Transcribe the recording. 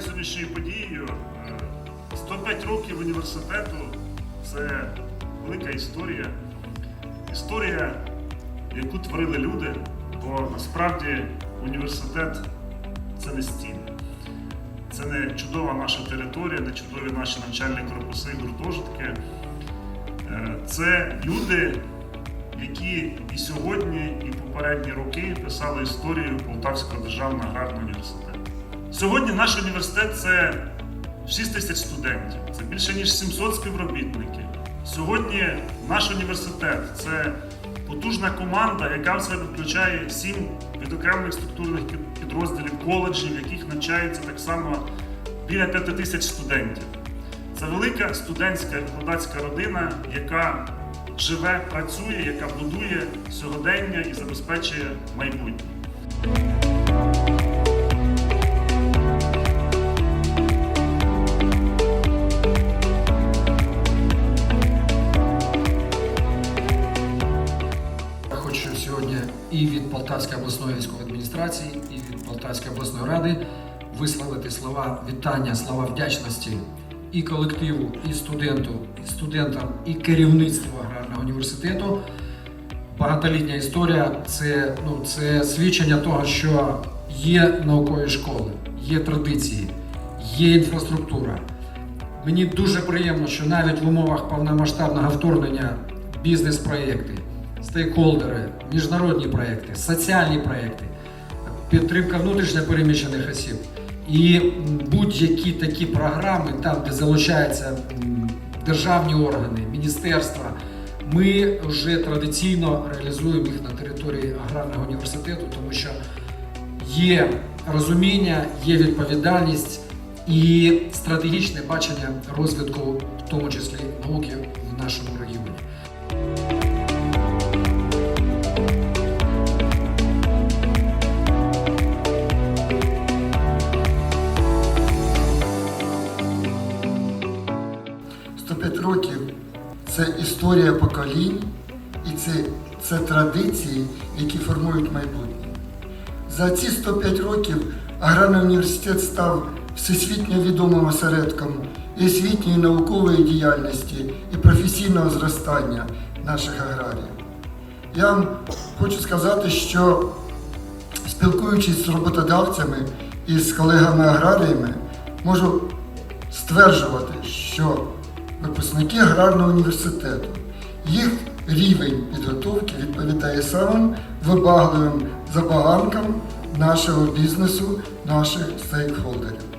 сьогоднішньою подією. Е, 105 років університету це велика історія. Історія, яку творили люди, бо насправді університет це не стіни. Це не чудова наша територія, не чудові наші навчальні корпуси, гуртожитки. Е, Це люди, які і сьогодні, і попередні роки писали історію Полтавського державного аграрного університету. Сьогодні наш університет це 6 тисяч студентів, це більше ніж 700 співробітників. Сьогодні наш університет це потужна команда, яка в себе включає сім відокремлених структурних підрозділів коледжів, яких навчається так само біля 5 тисяч студентів. Це велика студентська викладацька родина, яка живе, працює, яка будує сьогодення і забезпечує майбутнє. Хочу сьогодні і від Полтавської обласної військової адміністрації, і від Полтавської обласної ради висловити слова вітання, слова вдячності і колективу, і студенту, і студентам, і керівництву аграрного університету. Багатолітня історія це, ну, це свідчення того, що є наукові школи, є традиції, є інфраструктура. Мені дуже приємно, що навіть в умовах повномасштабного вторгнення бізнес-проєкти, стейкхолдери, міжнародні проєкти, соціальні проєкти, підтримка внутрішньо переміщених осіб і будь-які такі програми, там, де залучаються державні органи, міністерства, ми вже традиційно реалізуємо їх на території аграрного університету, тому що є розуміння, є відповідальність і стратегічне бачення розвитку, в тому числі науки в нашому регіоні. – років це історія поколінь і це, це традиції, які формують майбутнє. За ці 105 років аграрний університет став всесвітньо відомим осередком і освітньої наукової діяльності і професійного зростання наших аграріїв. Я вам хочу сказати, що спілкуючись з роботодавцями і з колегами-аграріями, можу стверджувати, що випускники аграрного університету, їх рівень підготовки відповідає самим вибагливим забаганкам нашого бізнесу, наших стейкхолдерів.